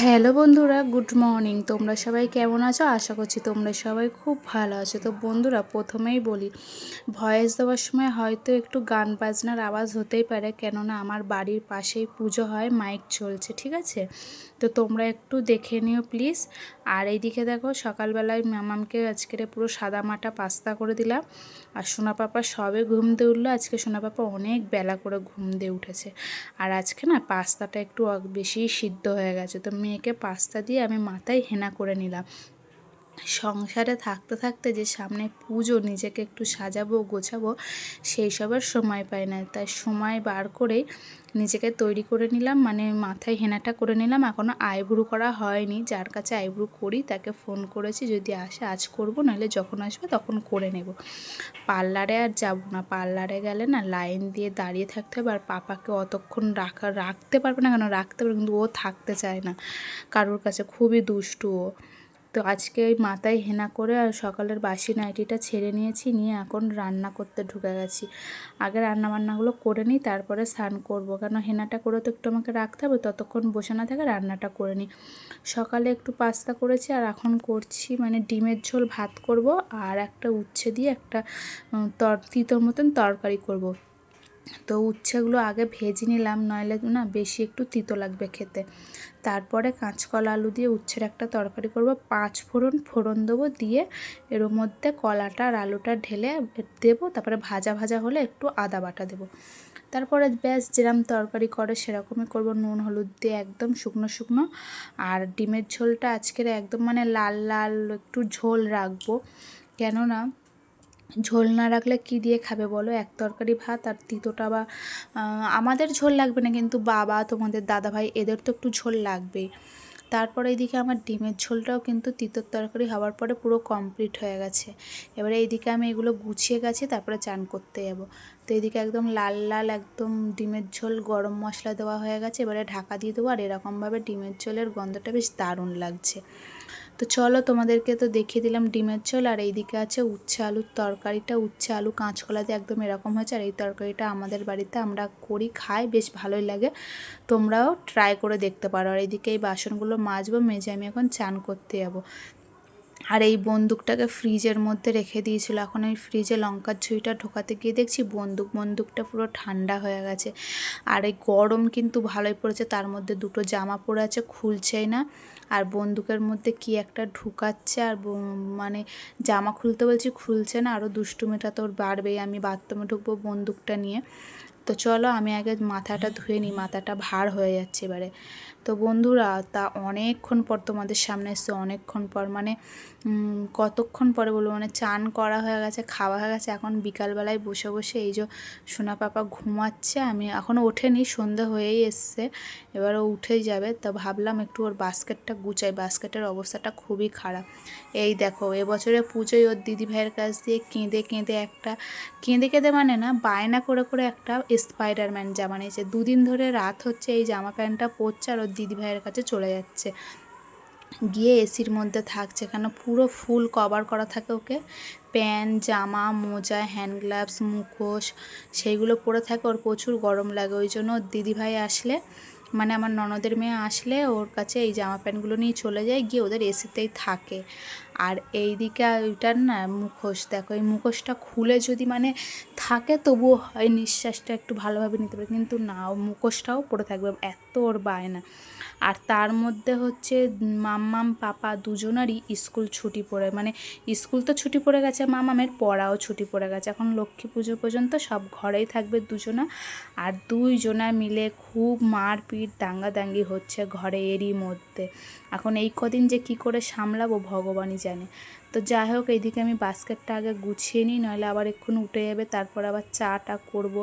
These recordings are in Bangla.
হ্যালো বন্ধুরা, গুড মর্নিং। তোমরা সবাই কেমন আছো? আশা করছি তোমরা সবাই খুব ভালো আছো। তো বন্ধুরা, প্রথমেই বলি, ভয়েস দেওয়ার সময় হয়তো একটু গান বাজনার আওয়াজ হতেই পারে, কেননা আমার বাড়ির পাশেই পুজো হয়, মাইক চলছে, ঠিক আছে? তো তোমরা একটু দেখে নিও প্লিজ। আর এইদিকে দেখো, সকালবেলায় মামামকে আজকের পুরো সাদা মাটা পাস্তা করে দিলাম। আর সোনা পাপা সবে ঘুম দিয়ে উঠল, আজকে সোনা পাপা অনেক বেলা করে ঘুম দিয়ে উঠেছে। আর আজকে না, পাস্তাটা একটু বেশি সিদ্ধ হয়ে গেছে। তো মেয়েকে পাস্তা দিয়ে আমি মাথায় হেনা করে নিলাম। সংসারে থাকতে থাকতে যে সামনে পুজো, নিজেকে একটু সাজাবো, গোছাবো, সেই সবের সময় পাই না। তাই সময় বার করেই নিজেকে তৈরি করে নিলাম মানে মাথায় হেনাটা করে নিলাম। এখনও আইব্রু করা হয়নি। যার কাছে আইব্রু করি, তাকে ফোন করেছি, যদি আসে আজ করব, নাহলে যখন আসবে তখন করে নেব। পার্লারে আর যাব না। পার্লারে গেলে না লাইন দিয়ে দাঁড়িয়ে থাকতে হবে, আর পাপাকে অতক্ষণ রাখা, রাখতে পারবে না কেন? রাখতে পারবে কিন্তু ও থাকতে চায় না। কারোর কাছে খুবই দুষ্টু ও। তো আজকে ওই মাথায় হেনা করে আর সকালের বাসি নাইটিটা ছেড়ে নিয়েছি, নিয়ে এখন রান্না করতে ঢুকে গেছি। আগে রান্না বান্নাগুলো করে নিই, তারপরে স্নান করব। কেন হেনাটা করে তো একটু আমাকে রাখতে হবে, ততক্ষণ বসে না থাকে রান্নাটা করে নিই। সকালে একটু পাস্তা করেছি আর এখন করছি মানে ডিমের ঝোল ভাত করব আর একটা উচ্ছে দিয়ে একটা তর, তিতোর মতন তরকারি করব। তো উচ্ছেগুলো আগে ভেজে নিলাম, নইলে না বেশি একটু তিতো লাগবে খেতে। তারপরে কাঁচকলা আলু দিয়ে উচ্ছের একটা তরকারি করব। পাঁচ ফোড়ন ফোড়ন দেবো দিয়ে এর মধ্যে কলাটা আর আলুটা ঢেলে দেবো। তারপরে ভাজা ভাজা হলে একটু আদা বাটা দেবো। তারপরে ব্যাস যেরকম তরকারি করে সেরকমই করব। নুন, হলুদ দিয়ে একদম শুকনো শুকনো। আর ডিমের ঝোলটা আজকের একদম মানে লাল লাল একটু ঝোল রাখব। কেননা ঝোল না রাখলে কি দিয়ে খাবে বলো? এক তরকারি ভাত আর তিতোটা বা আমাদের ঝোল লাগবে না কিন্তু বাবা, তোমাদের দাদা ভাই এদের তো একটু ঝোল লাগবেই তারপরে এইদিকে আমার ডিমের ঝোলটাও কিন্তু তিতোর তরকারি হওয়ার পরে পুরো কমপ্লিট হয়ে গেছে। এবারে এইদিকে আমি এগুলো গুছিয়ে গেছি, তারপরে চান করতে যাব। তো এইদিকে একদম লাল লাল একদম ডিমের ঝোল, গরম মশলা দেওয়া হয়ে গেছে। এবারে ঢাকা দিয়ে দেবো আর এরকমভাবে ডিমের ঝোলের গন্ধটা বেশ দারুণ লাগছে। তো চলো তোমাদেরকে তো দেখিয়ে দিলাম ডিমের ঝোল, আর এইদিকে আছে উচ্ছে আলুর তরকারিটা। উচ্ছে আলু কাঁচকলাতে একদম এরকম হয়েছে, আর এই তরকারিটা আমাদের বাড়িতে আমরা করি, খাই, বেশ ভালোই লাগে। তোমরাও ট্রাই করে দেখতে পারো। আর এইদিকে এই বাসনগুলো মাজবো, মেজে আমি এখন চান করতে যাব। আর এই বন্দুকটাকে ফ্রিজের মধ্যে রেখে দিয়েছিল। এখন ওই ফ্রিজে লঙ্কার ঝুঁইটা ঢোকাতে গিয়ে দেখছি বন্দুক, বন্দুকটা পুরো ঠান্ডা হয়ে গেছে। আর এই গরম কিন্তু ভালোই পড়েছে, তার মধ্যে দুটো জামা পরে আছে, খুলছেই না। আর বন্দুকের মধ্যে কি একটা ঢুকাচ্ছে আর মানে জামা খুলতে বলছি খুলছে না আরও দুষ্টুমিটা তোর বাড়বেই, আমি বাথরুমে ঢুকবো বন্দুকটা নিয়ে। তো চলো আমি আগে মাথাটা ধুয়ে নিই, মাথাটা ভার হয়ে যাচ্ছে এবারে। তো বন্ধুরা, তা অনেকক্ষণ পর তোমাদের সামনে এসছে, অনেকক্ষণ পর। মানে কতক্ষণ পরে বলব? মানে চান করা হয়ে গেছে, খাওয়া হয়ে গেছে। এখন বিকালবেলায় বসে বসে এই যে সোনা পাপা ঘুমাচ্ছে, আমি এখনও ওঠেনি, সন্ধে হয়েই এসছে এবার ও উঠেই যাবে। তো ভাবলাম একটু ওর বাস্কেটটা গুচাই বাস্কেটের অবস্থাটা খুবই খারাপ। এই দেখো, এবছরে পুজোয় ওর দিদি ভাইয়ের কাছ দিয়ে কেঁদে কেঁদে একটা, কেঁদে কেঁদে মানে না, বায়না করে করে একটা স্পাইডারম্যান জামা নিয়েছে। দুদিন ধরে রাত হচ্ছে, এই জামা প্যান্টটা পরছে আর ওর দিদি ভাইয়ের কাছে চলে যাচ্ছে। গিয়ে এসির মধ্যে থাকছে কেন? পুরো ফুল কভার করা থাকে ওকে। প্যান্ট, জামা, মোজা, হ্যান্ড গ্লাভস, মুখোশ, সেইগুলো পরে থাকে। ওর প্রচুর গরম লাগে, ওই জন্য দিদিভাই আসলে মানে আমার ননদের মেয়ে আসলে ওর কাছে এই জামা প্যান্টগুলো নিয়ে চলে যায়, গিয়ে ওদের এসিতেই থাকে। আর এই দিকে ওইটার না মুখোশ, দেখো এই মুখোশটা খুলে যদি মানে থাকে তবুও হয় নিঃশ্বাসটা একটু ভালোভাবে নিতে পারে, কিন্তু না ও মুখোশটাও পড়ে থাকবে, এত ওর বায়না। আর তার মধ্যে হচ্ছে মাম্মাম, পাপা দুজনারই স্কুল ছুটি পড়ে মানে স্কুল তো ছুটি পড়ে গেছে মামামের পড়াও ছুটি পড়ে গেছে। এখন লক্ষ্মী পুজো পর্যন্ত সব ঘরেই থাকবে দুজনা আর দুইজনা মিলে খুব মারপিট দাঙ্গাদাঙ্গি হচ্ছে ঘরে এরই মধ্যে। এখন এই কদিন যে কি করে সামলাবো ভগবানই জানে। তো যাই হোক এইদিকে আমি বাস্কেটটা আগে গুছিয়ে নিই, নইলে আবার এক্ষুনি উঠে যাবে, তারপর আবার চাটা করব।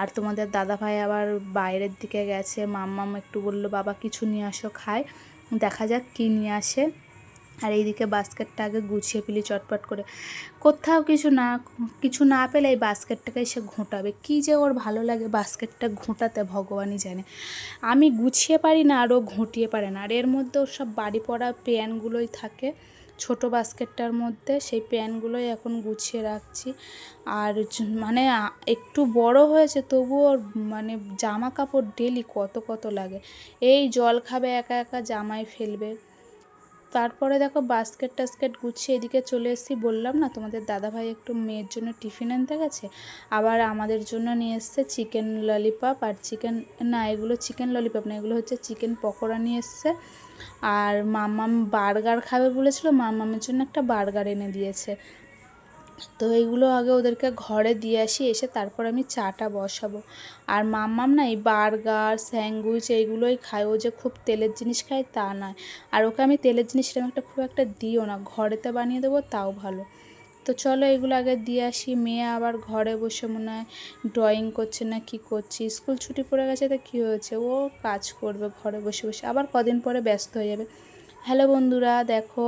আর তোমাদের দাদা ভাই আবার বাইরের দিকে গেছে, মাম্মাম একটু বলল, বাবা, কিছু নিয়ে আসো খায় দেখা যাক কী নিয়ে আসে। আর এইদিকে বাস্কেটটা আগে গুছিয়ে ফেলি চটপট করে। কোথাও কিছু না কিছু না পেলে এই বাস্কেটটাকে সে ঘোঁটাবে। কী যে ওর ভালো লাগে বাস্কেটটা ঘোঁটাতে, ভগবানই জানে। আমি গুছিয়ে পারি না আরও ঘুঁটিয়ে পারে না। আর এর মধ্যে ওর সব বাড়ি পড়া প্যানগুলোই থাকে। ছোট বাস্কেটটার মধ্যে সেই প্যানগুলোই এখন গুছিয়ে রাখছি। আর মানে একটু বড় হয়েছে তবুও মানে জামা কাপড় ডেলি কত কত লাগে। এই জল খাবে, একা একা জামাই ফেলবে। তারপরে দেখো বাস্কেট টাস্কেট গুছিয়ে এদিকে চলে এসেছি। বললাম না, তোমাদের দাদাভাই একটু মেয়ের জন্য টিফিন আনতে গেছে। আবার আমাদের জন্য নিয়ে এসছে চিকেন ললিপপ আর চিকেন না, এগুলো চিকেন ললিপপ না, এগুলো হচ্ছে চিকেন পকোড়া নিয়ে এসছে। আর মামাম বার্গার খাবে বলেছিল, মামামের জন্য একটা বার্গার এনে দিয়েছে। তো এইগুলো আগে ওদেরকে ঘরে দিয়ে আসি, এসে তারপর আমি চাটা বসাবো। আর মাম্মাম না এই বার্গার, স্যান্ডউইচ এইগুলোই খায়, ও যে খুব তেলের জিনিস খায় তা নয়। আর ওকে আমি তেলের জিনিস সেরকম একটা খুব একটা দিও না ঘরেতে বানিয়ে দেবো তাও ভালো। তো চলো এগুলো আগে দিয়ে আসি, মেয়ে আবার ঘরে বসে মনে হয় ড্রয়িং করছে না কি করছে, স্কুল ছুটি পড়ে গেছে তো কী হয়েছে? ও কাজ করবে ঘরে বসে বসে, আবার কদিন পরে ব্যস্ত হয়ে যাবে। হ্যালো বন্ধুরা, দেখো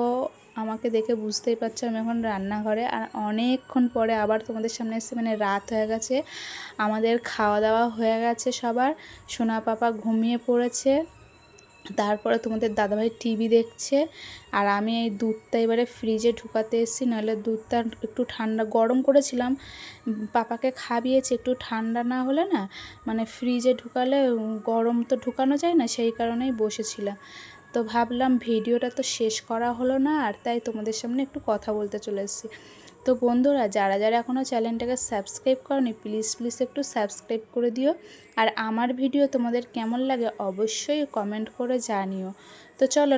আমাকে দেখে বুঝতেই পারছ আমি এখন রান্নাঘরে আর অনেকক্ষণ পরে আবার তোমাদের সামনে এসে মানে রাত হয়ে গেছে, আমাদের খাওয়া দাওয়া হয়ে গেছে সবার। সোনা পাপা ঘুমিয়ে পড়েছে, তারপরে তোমাদের দাদাভাই টিভি দেখছে। আর আমি এই দুধটা এবারে ফ্রিজে ঢুকাতে এসেছি, নাহলে দুধটা একটু ঠান্ডা, গরম করেছিলাম। পাপাকে খাবিয়েছি, একটু ঠান্ডা না হলে না মানে ফ্রিজে ঢুকালে গরম তো ঢুকানো যায় না, সেই কারণেই বসেছিলাম। তো ভাবলাম ভিডিওটা তো শেষ করা হলো না, আর তাই তোমাদের সামনে একটু কথা বলতে চলে এসেছি। তো বন্ধুরা, যারা যারা এখনও চ্যানেলটাকে সাবস্ক্রাইব করনি, প্লিজ প্লিজ একটু সাবস্ক্রাইব করে দিও। আর আমার ভিডিও তোমাদের কেমন লাগে অবশ্যই কমেন্ট করে জানিও। তো চলো